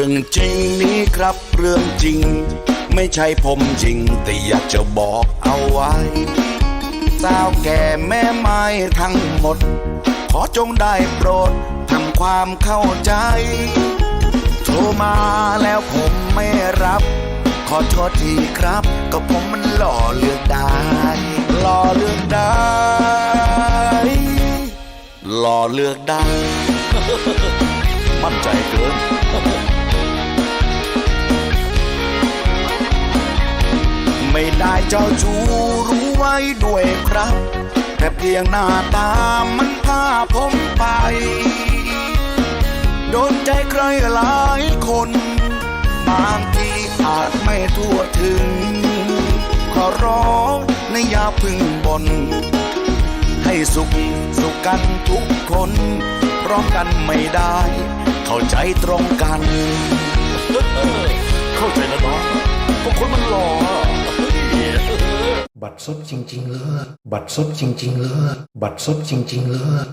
รื่องจริงนี้ครับเรื่องจริง ไม่ใช่ผมจริง แต่อยากจะบอกเอาไว้ สาวแก่แม่ไม้ทั้งหมด ขอจงได้โปรดทำความเข้าใจ โทรมาแล้วผมไม่รับ ขอโทษทีครับ ก็ผมมันหล่อเลือกได้หล่อเลือกได้หล่อเลือกได้ มั่นใจเกิน ไม่ได้เจ้าชู้รู้ไว้ด้วยครับ แต่เพียงหน้าตามันพาผมไป โดนใจใครหลายคน บางทีอาจไม่ทั่วถึง ขอร้องในยาพึ่งบน ให้สุขสุขกันทุกคนพร้อมกันไม่ได้ เข้าใจตรงกัน เข้าใจแล้วเนาะก็คนมันหล่อ บัตรซบจริง ๆ เลย บัตรซบจริง ๆ เลย บัตรซบจริง ๆ เลย